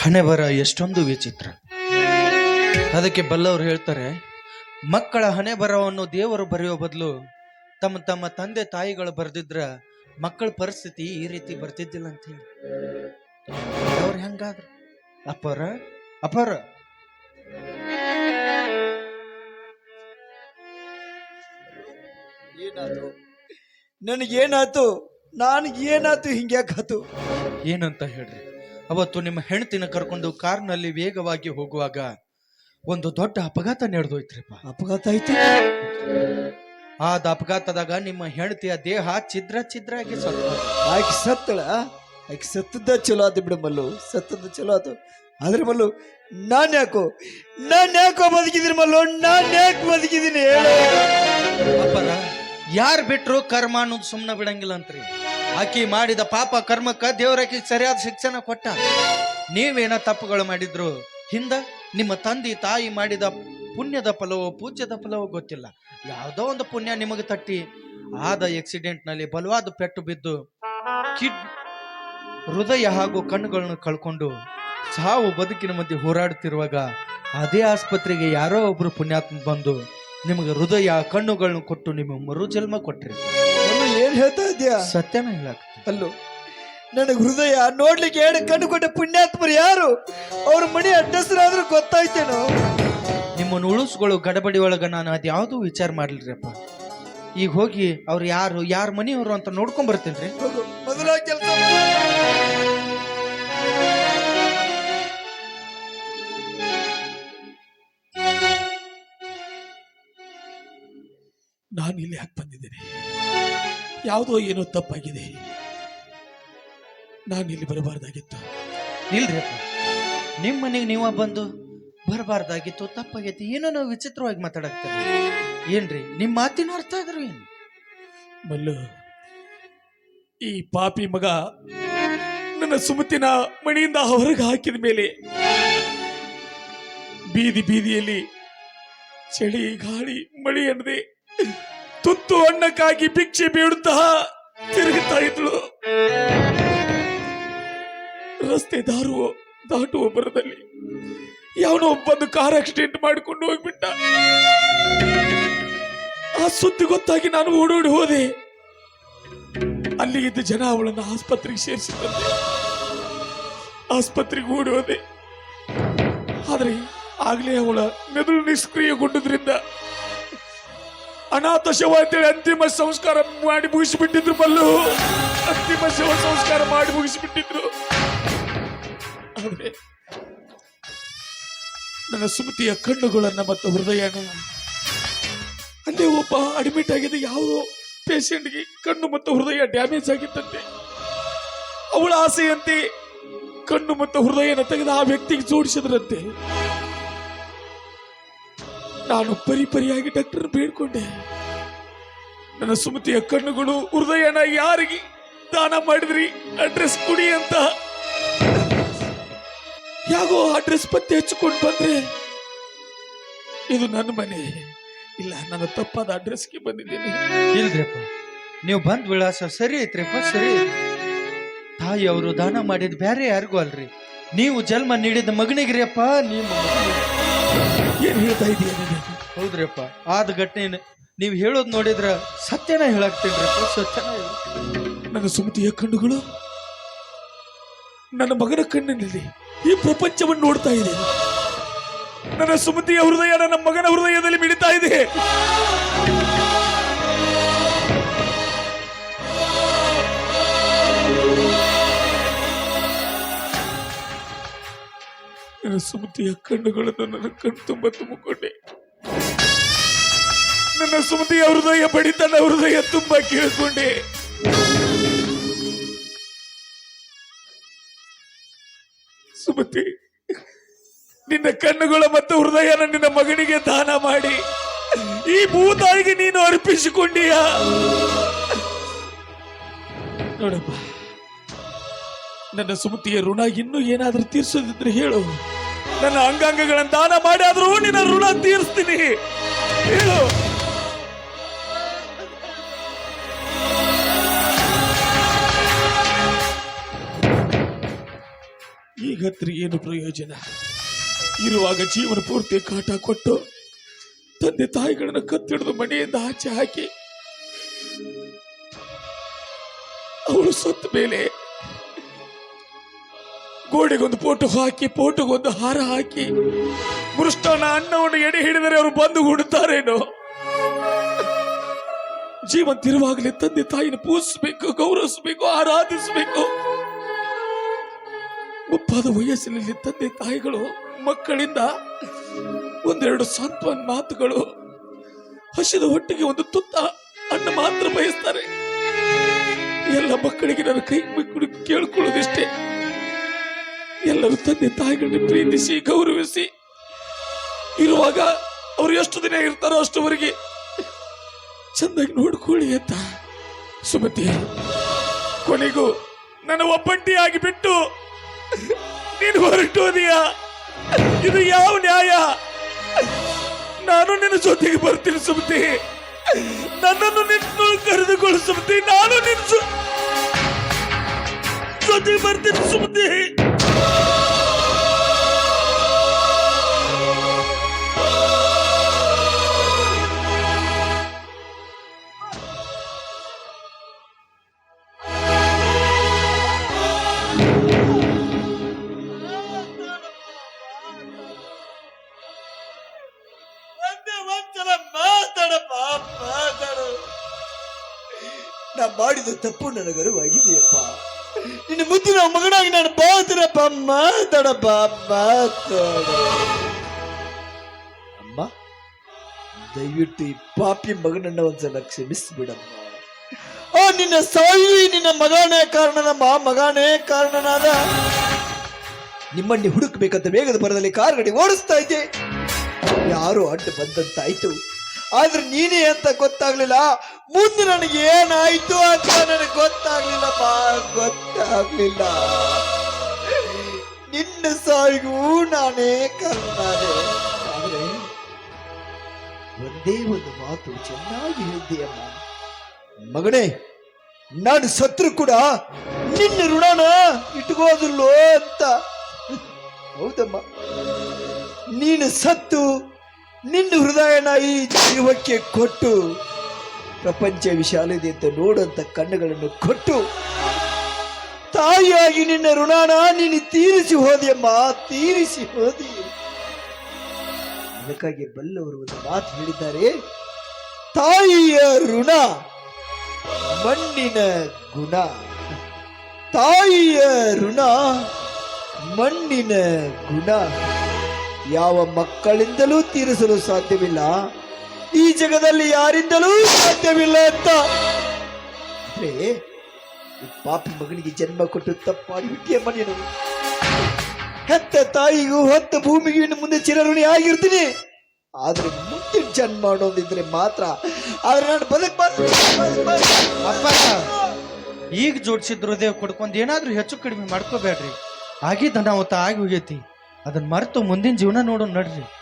ಹಣೆ ಬರ ಎಷ್ಟೊಂದು ವಿಚಿತ್ರ. ಅದಕ್ಕೆ ಬಲ್ಲವರು ಹೇಳ್ತಾರೆ ಮಕ್ಕಳ ಹಣೆ ಬರವನ್ನು ದೇವರು ಬರೆಯೋ ಬದಲು ತಮ್ಮ ತಮ್ಮ ತಂದೆ ತಾಯಿಗಳು ಬರೆದಿದ್ರ ಮಕ್ಕಳ ಪರಿಸ್ಥಿತಿ ಈ ರೀತಿ ಬರ್ತಿದ್ದಿಲ್ಲ ಅಂತ ಹೇಳಿ. ಅವ್ರು ಹೆಂಗಾದ್ರು? ಅಪರ ಅಪರ. ಏನಾಯ್ತು ನನಗೇನಾತು ನಾನು ಏನಾಯ್ತು ಹಿಂಗ್ಯಾಕಾತು ಏನಂತ ಹೇಳ್ರಿ? ಅವತ್ತು ನಿಮ್ಮ ಹೆಂಡತಿನ ಕರ್ಕೊಂಡು ಕಾರ್ನಲ್ಲಿ ವೇಗವಾಗಿ ಹೋಗುವಾಗ ಒಂದು ದೊಡ್ಡ ಅಪಘಾತ ನಡೆದೋಯ್ತ್ರಿಪ್ಪ. ಅಪಘಾತ ಐತಿ ಆದ ಅಪಘಾತದಾಗ ನಿಮ್ಮ ಹೆಂಡತಿಯ ದೇಹ ಛಿದ್ರ ಛಿದ್ರ ಆಗಿ ಸತ್ತು ಆಕೆ ಸತ್ತಳ? ಆಕೆ ಸತ್ತದ ಚಲೋ ಆತು ಬಿಡು ಮಲ್ಲು. ಸತ್ತದ ಚಲೋ ಆತು. ಆದ್ರೆ ಮಲ್ಲು ನಾನು ಯಾಕೋ? ನಾನ್ ಯಾಕೋ ಬದುಕಿದ್ದೀನಿ ಮಲ್ಲು? ನಾನ್ ಯಾಕೆ ಬದುಕಿದ್ದೀನಿ ಹೇಳು. ಅಪ್ಪರ ಯಾರು ಬಿಟ್ರು ಕರ್ಮ ಅನ್ನೋದು ಸುಮ್ಮನೆ ಬಿಡಂಗಿಲ್ಲ ಅಂತ್ರಿ. ಆಕಿ ಮಾಡಿದ ಪಾಪ ಕರ್ಮಕ್ಕ ದೇವರಾಕಿ ಸರಿಯಾದ ಶಿಕ್ಷಣ ಕೊಟ್ಟ. ನೀವೇನ ತಪ್ಪುಗಳು ಮಾಡಿದ್ರು? ಹಿಂದ ನಿಮ್ಮ ತಂದೆ ತಾಯಿ ಮಾಡಿದ ಪುಣ್ಯದ ಫಲವೋ, ಪೂಜ್ಯದ ಫಲವೋ ಗೊತ್ತಿಲ್ಲ. ಯಾವುದೋ ಒಂದು ಪುಣ್ಯ ನಿಮಗೆ ತಟ್ಟಿ. ಆದ ಆಕ್ಸಿಡೆಂಟ್ನಲ್ಲಿ ಬಲವಾದ ಪೆಟ್ಟು ಬಿದ್ದು ಕಿಡ್, ಹೃದಯ ಹಾಗೂ ಕಣ್ಣುಗಳನ್ನು ಕಳ್ಕೊಂಡು ಸಾವು ಬದುಕಿನ ಮಧ್ಯೆ ಹೋರಾಡುತ್ತಿರುವಾಗ ಅದೇ ಆಸ್ಪತ್ರೆಗೆ ಯಾರೋ ಒಬ್ರು ಪುಣ್ಯಾತ್ಮ ಬಂದು ನಿಮಗೆ ಹೃದಯ, ಕಣ್ಣುಗಳನ್ನು ಕೊಟ್ಟು ನಿಮ್ಮ ಮರು ಜನ್ಮ ಏನ್ ಹೇಳ್ತಾ ಇದ್ಯಾ? ಸತ್ಯನೇ ಇಲ್ಲ ಅಲ್ಲೋ ನನಗೆ ಹೃದಯ ನೋಡ್ಲಿಕ್ಕೆ ಎರಡು ಕಣ್ಣು ಕೊಟ್ಟ ಪುಣ್ಯಾತ್ಮರು ಯಾರು? ಅವ್ರ ಮನೆ ಅಡ್ಡಸರಾದ್ರೂ ಗೊತ್ತಾಯ್ತೇನೋ? ನಿಮ್ಮನ್ನು ಉಳಿಸ್ಗಳು ಗಡಬಡಿ ಒಳಗ ನಾನು ಅದ್ಯಾವುದೂ ವಿಚಾರ ಮಾಡ್ಲಿರಪ್ಪ ಈಗ ಹೋಗಿ ಅವ್ರು ಯಾರು ಯಾರ ಮನೆಯವರು ಅಂತ ನೋಡ್ಕೊಂಡ್ ರೀ ಹೋಗು ಮೊದಲ ಕೆಲಸ ನಾನು ಇಲ್ಲಿ ಯಾಕೆ ಬಂದಿದ್ದೇನೆ? ಯಾವುದೋ ಏನೋ ತಪ್ಪಾಗಿದೆ. ನಾನು ಇಲ್ಲಿ ಬರಬಾರ್ದಾಗಿತ್ತು. ರೀ ನಿಮ್ಮ ಮನೆಗೆ ನೀವ ಬಂದು ಬರಬಾರ್ದಾಗಿತ್ತು ತಪ್ಪಾಗೈತಿ ಏನೋ ನಾವು ವಿಚಿತ್ರವಾಗಿ ಮಾತಾಡಕ್ತೀರಿ. ಏನ್ರಿ ನಿಮ್ಮ ಮಾತಿನ ಅರ್ಥ ಆದ್ರು ಏನು? ಮಲ್ಲು ಈ ಪಾಪಿ ಮಗ ನನ್ನ ಸುಮತಿನ ಮಣಿಯಿಂದ ಹೊರಗೆ ಹಾಕಿದ ಮೇಲೆ ಬೀದಿ ಬೀದಿಯಲ್ಲಿ ಚಳಿ ಗಾಳಿ ಮಳಿ ಅನ್ನದೆ. ತುತ್ತು ಅಣ್ಣಕ್ಕಾಗಿ ಭಿಕ್ಷೆ ಬೀಳುತ್ತಾ ತಿರುಗುತ್ತಾ ಇದ್ಳು ರಸ್ತೆ ದಾರುವ ದಾಟುವ ಬರದಲ್ಲಿ ಯಾವನೋ ಒಬ್ಬಂದು ಕಾರ್ ಆಕ್ಸಿಡೆಂಟ್ ಮಾಡಿಕೊಂಡು ಹೋಗ್ಬಿಟ್ಟ. ಆ ಸುದ್ದಿ ಗೊತ್ತಾಗಿ ನಾನು ಓಡೋಡಿ ಹೋದೆ. ಅಲ್ಲಿ ಇದ್ದ ಜನ ಅವಳನ್ನು ಆಸ್ಪತ್ರೆಗೆ ಸೇರಿಸಿದಂತೆ ಆಸ್ಪತ್ರೆಗೆ ಓಡಿ ಹೋದೆ. ಆದರೆ ಆಗ್ಲೇ ಅವಳ ಮೆದುಳು ನಿಷ್ಕ್ರಿಯಗೊಂಡದ್ರಿಂದ ಅನಾಥ ಶವ ಅಂತೇಳಿ ಅಂತಿಮ ಸಂಸ್ಕಾರ ಮಾಡಿ ಮುಗಿಸಿಬಿಟ್ಟಿದ್ರು ಬಲ್ಲು ಅಂತಿಮ ಶವ ಸಂಸ್ಕಾರ ಮಾಡಿ ಮುಗಿಸಿಬಿಟ್ಟಿದ್ರು. ನನ್ನ ಸುಮತಿಯ ಕಣ್ಣುಗಳನ್ನ ಮತ್ತು ಹೃದಯನ. ಅಲ್ಲೇ ಒಬ್ಬ ಅಡ್ಮಿಟ್ ಆಗಿದ್ದ ಯಾವುದೋ ಪೇಷಂಟ್ಗೆ ಕಣ್ಣು ಮತ್ತು ಹೃದಯ ಡ್ಯಾಮೇಜ್ ಆಗಿತ್ತಂತೆ. ಅವಳ ಆಸೆಯಂತೆ ಕಣ್ಣು ಮತ್ತು ಹೃದಯನ ತೆಗೆದು ಆ ವ್ಯಕ್ತಿಗೆ ಜೋಡಿಸಿದ್ರಂತೆ. ನಾನು ಪರಿಪರಿಯಾಗಿ ಡಾಕ್ಟರ್ ಬೇಡ್ಕೊಂಡೆ. ನನ್ನ ಸುಮತಿಯ ಕಣ್ಣುಗಳು ಹೃದಯನ ಯಾರಿಗೆ ದಾನ ಮಾಡಿದ್ರಿ ಅಡ್ರೆಸ್ ಕೊಡಿ ಅಂತ. ಯಾಗೋ ಅಡ್ರೆಸ್ ಪತ್ತೆ ಹಚ್ಚಿಕೊಂಡು ಬಂದ್ರೆ ಇದು ನನ್ನ ಮನೆ. ಇಲ್ಲ ನನ್ನ ತಪ್ಪಾದ ಅಡ್ರೆಸ್ಗೆ ಬಂದಿದ್ದೀನಿ. ಇಲ್ರಿಪ್ಪ ನೀವು ಬಂದ್ ವಿಳಾಸ ಸರಿ ಐತ್ರಿಪ್ಪ ಸರಿ ತಾಯಿ ಅವರು ದಾನ ಮಾಡಿದ ಬೇರೆ ಯಾರಿಗೂ ಅಲ್ರಿ. ನೀವು ಜನ್ಮ ನೀಡಿದ ಮಗನಿಗ್ರಿಯಪ್ಪ ನೀವು ಏನ್ ಹೇಳ್ತಾ ಇದೀಯ? ಹೌದ್ರಿಪ್ಪ ಆದ ಘಟನೆ ನೀವು ಹೇಳೋದ್ ನೋಡಿದ್ರ ಸತ್ಯನ ಹೇಳಾಕ್ತೇನ್ರಿಪ್ಪ ಸತ್ಯನ. ನನ್ನ ಸುಮತಿಯ ಕಣ್ಣುಗಳು, ನನ್ನ ಮಗನ ಕಣ್ಣಿನಲ್ಲಿ ಈ ಪ್ರಪಂಚವನ್ನು ನೋಡ್ತಾ ಇದೆ. ನನ್ನ ಸುಮತಿಯ ಹೃದಯ ನನ್ನ ಮಗನ ಹೃದಯದಲ್ಲಿ ಮಿಡಿತಾ ಇದೆ. ನನ್ನ ಸುಮತಿಯ ಕಣ್ಣುಗಳನ್ನು ನನ್ನ ಕಣ್ಣು ತುಂಬ ತುಂಬಿಕೊಂಡೆ. ನನ್ನ ಸುಮತಿಯ ಹೃದಯ ಬಡಿತನ ಹೃದಯ ತುಂಬಾ ಕೇಳಿಕೊಂಡೆ. ಸುಮತಿ, ನಿನ್ನ ಕಣ್ಣುಗಳ ಮತ್ತು ಹೃದಯ ನಿನ್ನ ಮಗನಿಗೆ ದಾನ ಮಾಡಿ. ಈ ಭೂತಾಯಿಗೆ ನೀನು ಅರ್ಪಿಸಿಕೊಂಡೀಯ? ನೋಡಪ್ಪ, ನನ್ನ ಸುಮತಿಯ ಋಣ ಇನ್ನೂ ಏನಾದ್ರೂ ತೀರ್ಸೋದಿದ್ರೆ ಹೇಳು. ನನ್ನ ಅಂಗಾಂಗಗಳನ್ನು ದಾನ ಮಾಡಿ, ಆದ್ರೂ ನಿನ್ನ ಋಣ ತೀರಿಸ್ತೀನಿ. ಹೇಳು. ಈಗತ್ರಿ ಏನು ಪ್ರಯೋಜನ? ಇರುವಾಗ ಜೀವನ ಪೂರ್ತಿ ಕಾಟ ಕೊಟ್ಟು ತಂದೆ ತಾಯಿಗಳನ್ನು ಕತ್ತಿಡಿದು ಮನೆಯಿಂದ ಆಚೆ ಹಾಕಿ ಅವಳು ಸತ್ತ ಮೇಲೆ ಗೋಡೆಗೊಂದು ಫೋಟೋ ಹಾಕಿ, ಫೋಟೋಗೊಂದು ಹಾರ ಹಾಕಿ, ಮೃಷ್ಟಾನ ಅನ್ನವನ್ನು ಎಡೆ ಹಿಡಿದರೆ ಅವರು ಬಂದು ಹುಡುತ್ತಾರೇನೋ ಜೀವಂತಿರುವಾಗಲೇ ತಂದೆ ತಾಯಿನ ಪೂಜಿಸಬೇಕು, ಗೌರವಿಸಬೇಕು, ಆರಾಧಿಸಬೇಕು. ಮುಪ್ಪಾದ ವಯಸ್ಸಿನಲ್ಲಿ ತಂದೆ ತಾಯಿಗಳು, ಮಕ್ಕಳಿಂದ ಒಂದೆರಡು ಸಾಂತ್ವನ ಮಾತುಗಳು, ಹಸಿದ ಹೊಟ್ಟೆಗೆ ಒಂದು ತುತ್ತ ಅಣ್ಣ ಮಾತ್ರ ಬಯಸ್ತಾರೆ. ಎಲ್ಲ ಮಕ್ಕಳಿಗೆ ನನ್ನ ಕೈ ಮುಗಿದು ಕೇಳ್ಕೊಳ್ಳೋದಿಷ್ಟೇ. ಎಲ್ಲರೂ ತಂದೆ ತಾಯಿಗಳನ್ನ ಪ್ರೀತಿಸಿ, ಗೌರವಿಸಿ. ಇರುವಾಗ ಅವ್ರು ಎಷ್ಟು ದಿನ ಇರ್ತಾರೋ ಅಷ್ಟುವರೆಗೆ ಚಂದಾಗಿ ನೋಡ್ಕೊಳ್ಳಿ ಅಂತ. ಸುಮತಿ ಕೊನೆಗೂ ನನ್ನ ಒಬ್ಬಂಟಿಯಾಗಿ ಬಿಟ್ಟು ನೀನು ಹೊರಟೋದಿಯ ಇದು ಯಾವ ನ್ಯಾಯ? ನಾನು ನಿನ್ನ ಜೊತೆಗೆ ಬರ್ತೀನಿ ಸುಮತಿ. ನನ್ನನ್ನು ನಿನ್ನ ಕರೆದುಕೊಳ್ಳು ಸುಮತಿ. ನಾನು ನಿನ್ನ ಜೊತೆಗೆ ಬರ್ತೀನಿ ಸುಮತಿ. ಮಾಡಿದ ತಪ್ಪು ನನಗೆ ಅರಿವಾಗಿದೆಯಪ್ಪ ನಿನ್ನ ಮುದ್ದಿನ ಮಗನಾಗಿ ನಾನು ಬಾತರಪ್ಪ ಮಾತಾಡಪ್ಪ. ಮಾತಾಡ. ಅಮ್ಮ, ದಯವಿಟ್ಟು ಈ ಪಾಪಿ ಮಗನನ್ನ ಒಂದ್ಸಲ ಕ್ಷಮಿಸ್ಬಿಡಮ್ಮ. ಓ ನಿನ್ನ ಸಾಯಿ, ನಿನ್ನ ಮಗನೇ ಕಾರಣನಮ್ಮ. ಮಗನೇ ಕಾರಣನಾದ ನಿಮ್ಮನ್ನೇ ಹುಡುಕ್ಬೇಕಂತ ವೇಗದ ಬರದಲ್ಲಿ ಕಾರ್ ಗಡಿ ಓಡಿಸ್ತಾ ಇದ್ದೆ. ಯಾರು ಅಡ್ಡ ಬಂದಂತಾಯ್ತು. ಆದ್ರೆ ನೀನೇ ಅಂತ ಗೊತ್ತಾಗ್ಲಿಲ್ಲ. ಮುಂದೆ ನನಗೆ ಏನಾಯ್ತು ಅಂತ ನನಗೆ ಗೊತ್ತಾಗ್ಲಿಲ್ಲಪ್ಪ. ಗೊತ್ತಾಗ್ಲಿಲ್ಲ. ನಿನ್ನ ಸಾವಿಗೂ ನಾನೇ ಕರ್ನಾದೆ ಆದ್ರೆ ಒಂದೇ ಒಂದು ಮಾತು ಚೆನ್ನಾಗಿ ಹೇಳಿದೆಯಮ್ಮ ಮಗನೇ ನಾನು ಸತ್ರು ಕೂಡ ನಿನ್ನ ಋಣನ ಇಟ್ಕೋದಿಲ್ಲೋ ಅಂತ. ಹೌದಮ್ಮ. ನೀನು ಸತ್ತು ನಿನ್ನ ಹೃದಯನ ಈ ಜೀವಕ್ಕೆ ಕೊಟ್ಟು ಪ್ರಪಂಚ ವಿಶಾಲಿದೆ ಅಂತ ನೋಡುವಂತ ಕಣ್ಣುಗಳನ್ನು ಕೊಟ್ಟು, ತಾಯಿಯಾಗಿ ನಿನ್ನ ಋಣಾನ ನೀನು ತೀರಿಸಿ ಹೋದೆಯಮ್ಮ, ತೀರಿಸಿ ಹೋದಿ. ಅದಕ್ಕಾಗಿ ಬಲ್ಲವರು ಒಂದು ಮಾತು ಹೇಳಿದ್ದಾರೆ. ತಾಯಿಯ ಋಣ, ಮಣ್ಣಿನ ಗುಣ. ತಾಯಿಯ ಋಣ, ಮಣ್ಣಿನ ಗುಣ. ಯಾವ ಮಕ್ಕಳಿಂದಲೂ ತೀರಿಸಲು ಸಾಧ್ಯವಿಲ್ಲ. ಈ ಜಗದಲ್ಲಿ ಯಾರಿಂದಲೂ ಸಾಧ್ಯವಿಲ್ಲ ಅಂತ. ಆದ್ರೆ ಈ ಪಾಪಿ ಮಗನಿಗೆ ಜನ್ಮ ಕೊಟ್ಟು ತಪ್ಪು ಮಾಡಿಬಿಟ್ಟಿಯಮ್ಮ ನೀನು ಹೆತ್ತ ತಾಯಿಗೂ ಹೊತ್ತ ಭೂಮಿಗೂ ಇನ್ನು ಮುಂದೆ ಚಿರಋಣಿ ಆಗಿರ್ತೀನಿ. ಆದ್ರೆ ಮುಂದಿನ ಜನ್ಮ ಅನ್ನೋದಿದ್ರೆ ಮಾತ್ರ. ಆದ್ರೆ ನಾನು ಅಪ್ಪ ಈಗ ಜೋಡಿಸಿದ ಹೃದಯ ಕೊಡ್ಕೊಂಡು ಏನಾದ್ರೂ ಹೆಚ್ಚು ಕಡಿಮೆ ಮಾಡ್ಕೋಬೇಡ್ರಿ. ಆಗಿದ್ದ ನಾವು ಆಗಿ ಹೋಗೈತಿ. ಅದನ್ನ ಮರೆತು ಮುಂದಿನ ಜೀವನ ನೋಡೋಣ ನಡ್ರಿ.